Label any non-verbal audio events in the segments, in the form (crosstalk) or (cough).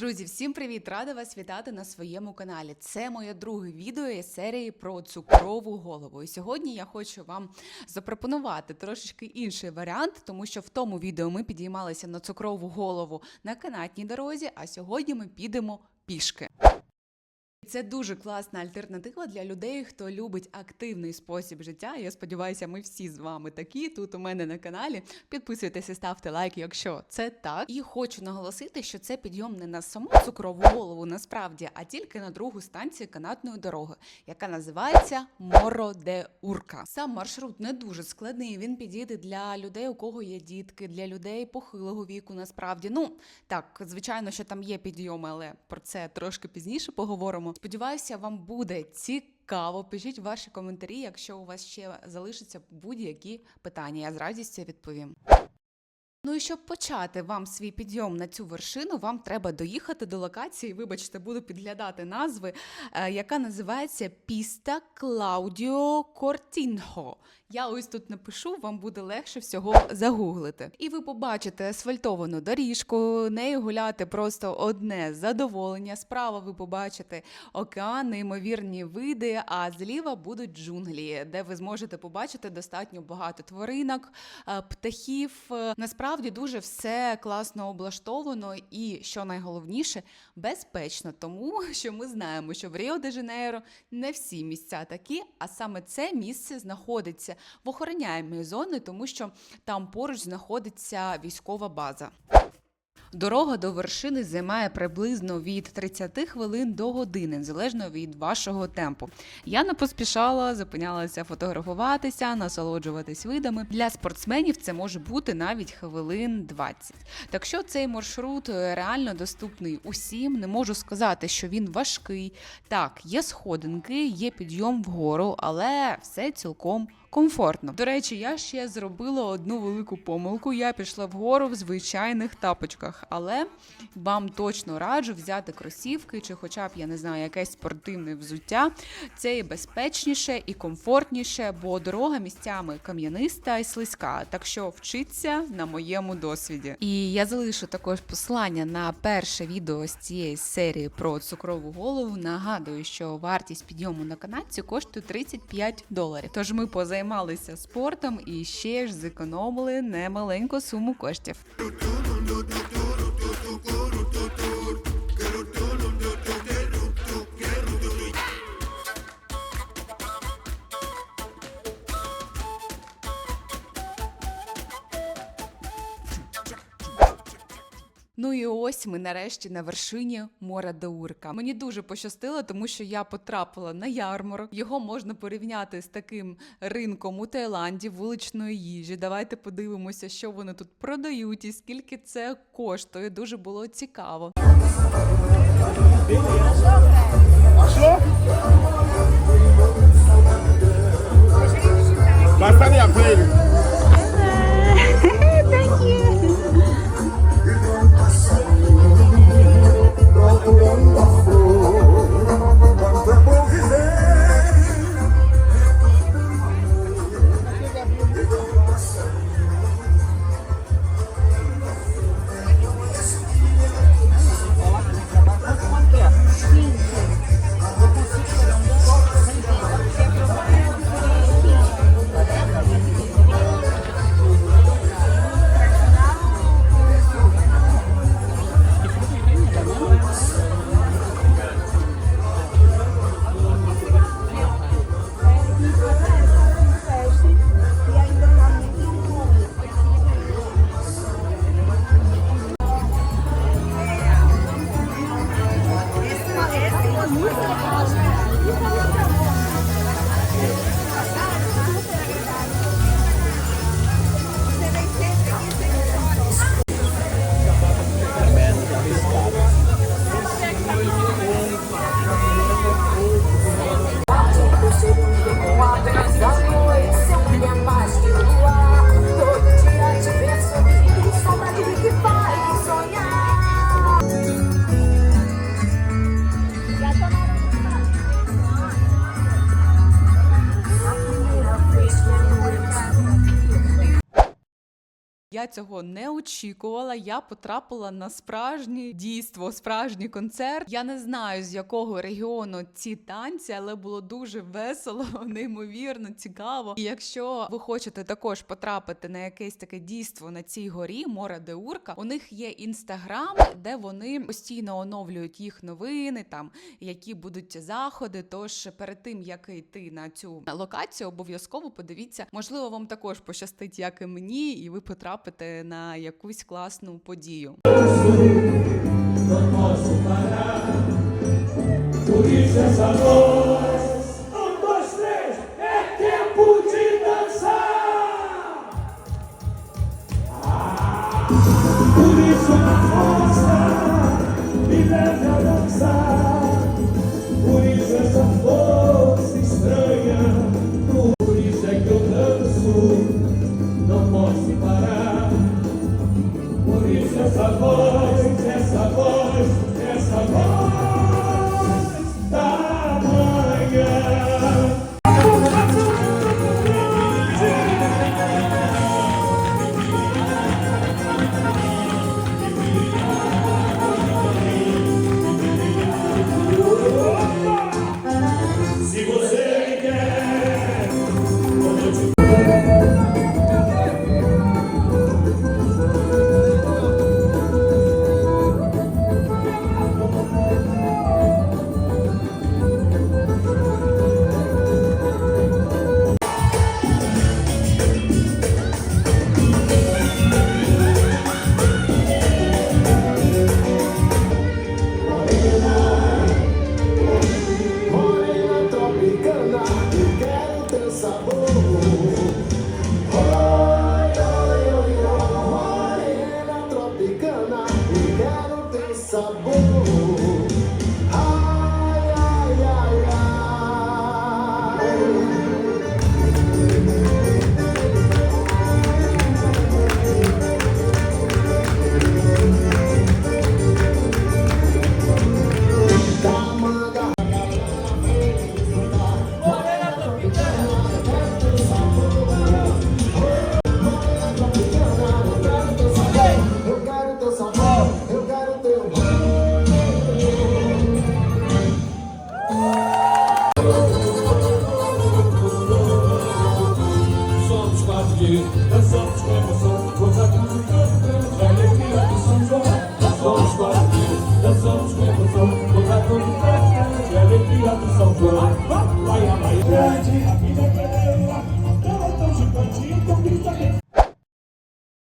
Друзі, всім привіт! Рада вас вітати на своєму каналі. Це моє друге відео із серії про цукрову голову. І сьогодні я хочу вам запропонувати трошечки інший варіант, тому що в тому відео ми підіймалися на цукрову голову на канатній дорозі, а сьогодні ми підемо пішки. Це дуже класна альтернатива для людей, хто любить активний спосіб життя. Я сподіваюся, ми всі з вами такі тут у мене на каналі. Підписуйтесь і ставте лайк, якщо це так. І хочу наголосити, що це підйом не на саму цукрову голову, насправді, а тільки на другу станцію канатної дороги, яка називається Моро де Урка. Сам маршрут не дуже складний. Він підійде для людей, у кого є дітки, для людей похилого віку. Насправді, ну так, звичайно, що там є підйоми, але про це трошки пізніше поговоримо. Сподіваюся, вам буде цікаво. Пишіть ваші коментарі, якщо у вас ще залишаться будь-які питання. Я з радістю відповім. Ну і щоб почати вам свій підйом на цю вершину, вам треба доїхати до локації. Вибачте, буду підглядати назви, е, яка називається Піста Клаудіо Кортінго. Я ось тут напишу, вам буде легше всього загуглити. І ви побачите асфальтовану доріжку, нею гуляти просто одне задоволення. Справа ви побачите океан, неймовірні види, а зліва будуть джунглі, де ви зможете побачити достатньо багато тваринок, е, птахів. Е, Насправді дуже все класно облаштовано і, що найголовніше, безпечно, тому (laughs) що ми знаємо, що в Ріо де Жанейро не всі місця такі, а саме це місце знаходиться в охороняємій зоні, тому що там поруч знаходиться військова база. Дорога до вершини займає приблизно від 30 хвилин до години, залежно від вашого темпу. Я не поспішала, зупинялася фотографуватися, насолоджуватись видами. Для спортсменів це може бути навіть хвилин 20. Так що цей маршрут е, реально доступний усім. Не можу сказати, що він важкий. Так, є сходинки, є підйом вгору, але все цілком. Комфортно. До речі, я ще зробила одну велику помилку. Я пішла вгору в звичайних тапочках, але вам точно раджу взяти кросівки чи, хоча б я не знаю, якесь спортивне взуття. Це і безпечніше, і комфортніше, бо дорога місцями кам'яниста і слизька. Так що вчиться на моєму досвіді. І я залишу також посилання на перше відео з цієї серії про цукрову голову. Нагадую, що вартість підйому на канадці коштує 35 доларів. Тож ми позаймалися спортом і ще ж зекономили немаленьку суму коштів. Ну і ось ми нарешті на вершині Мора Даурка. Мені дуже пощастило, тому що я потрапила на ярмарок. Його можна порівняти з таким ринком у Таїланді вуличної їжі. Давайте подивимося, що вони тут продають і скільки це коштує. Дуже було цікаво. Bastante Я цього не очікувала. Я потрапила на справжнє дійство, справжній концерт. Я не знаю з якого регіону ці танці, але було дуже весело, (laughs) неймовірно, цікаво. І якщо ви хочете також потрапити на якесь таке дійство на цій горі, море де Урка, у них є інстаграм, де вони постійно оновлюють їх новини, там які будуть заходи. Тож перед тим як йти на цю локацію, обов'язково подивіться, можливо, вам також пощастить, як і мені, і ви потрапите на якусь класну подію. Polícia essa voz. Um,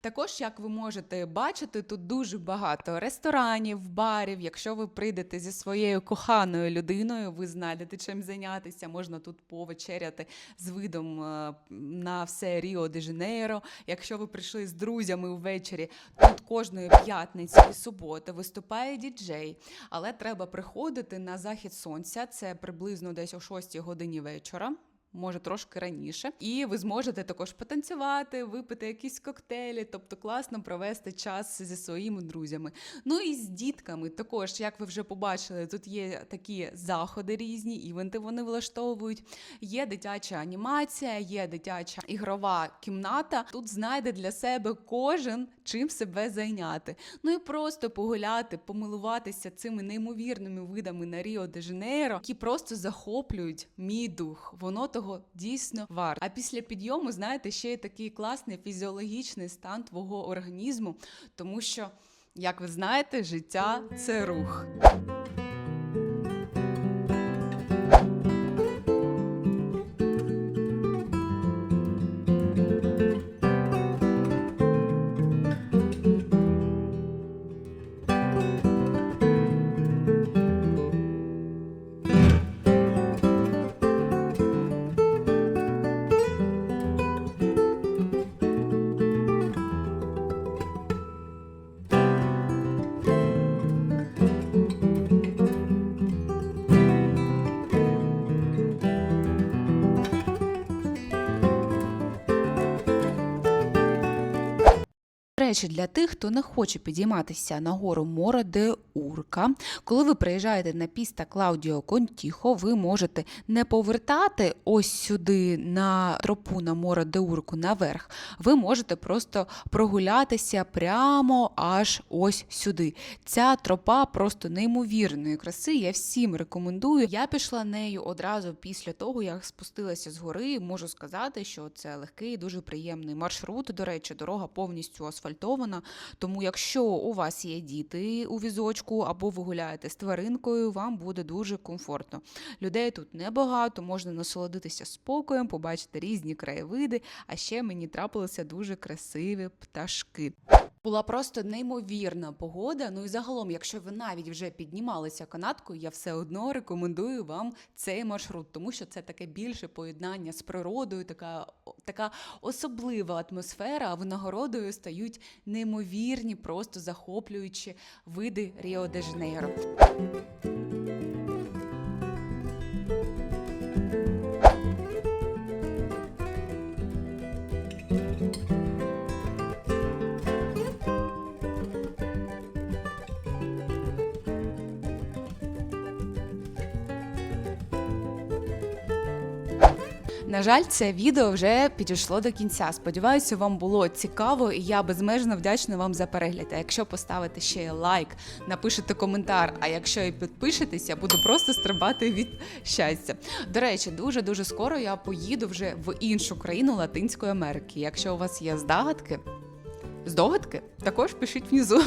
Також, як ви можете бачити, тут дуже багато ресторанів, барів. Якщо ви прийдете зі своєю коханою людиною, ви знайдете чим зайнятися. Можна тут повечеряти з видом е, на все Ріо де Жанейро. Якщо ви прийшли з друзями ввечері, тут кожної п'ятниці і суботи виступає діджей. Але треба приходити на захід сонця. Це приблизно десь о 6 годині вечора. Може трошки раніше, і ви зможете також потанцювати, випити якісь коктейлі, тобто класно провести час зі своїми друзями. Ну і з дітками також, як ви вже побачили, тут є такі заходи різні, івенти вони влаштовують. Є дитяча анімація, є дитяча ігрова кімната. Тут знайде для себе кожен чим себе зайняти. Ну і просто погуляти, помилуватися цими неймовірними видами на Ріо де Жанейро, які просто захоплюють мій дух. Воно того дійсно варто. А після підйому, знаєте, ще є такий класний фізіологічний стан твого організму, тому що, як ви знаєте, життя це рух. Речі, для тих, хто не хоче підійматися на гору Мора де Урка, коли ви приїжджаєте на піста Клаудіо Контіхо, ви можете не повертати ось сюди на тропу на Мора де Урку наверх. Ви можете просто прогулятися прямо аж ось сюди. Ця тропа просто неймовірної краси. Я всім рекомендую. Я пішла нею одразу після того, як спустилася з гори. Можу сказати, що це легкий, дуже приємний маршрут. До речі, дорога повністю асфальтована. Тому, якщо у вас є діти у візочку або ви гуляєте з тваринкою, вам буде дуже комфортно. Людей тут небагато, можна насолодитися спокоєм, побачити різні краєвиди. А ще мені трапилися дуже красиві пташки. Була просто неймовірна погода. Ну і загалом, якщо ви навіть вже піднімалися канаткою, я все одно рекомендую вам цей маршрут, тому що це таке більше поєднання з природою, така, така особлива атмосфера. А винагородою стають неймовірні, просто захоплюючі види Ріо де Жанейро. Жаль, це відео вже підійшло до кінця. Сподіваюся, вам було цікаво, і я безмежно вдячна вам за перегляд. А якщо поставите ще лайк, напишете коментар, а якщо і підпишетесь, я буду просто стрибати від щастя. До речі, дуже дуже скоро я поїду вже в іншу країну Латинської Америки. Якщо у вас є здогадки, здогадки, також пишіть внизу.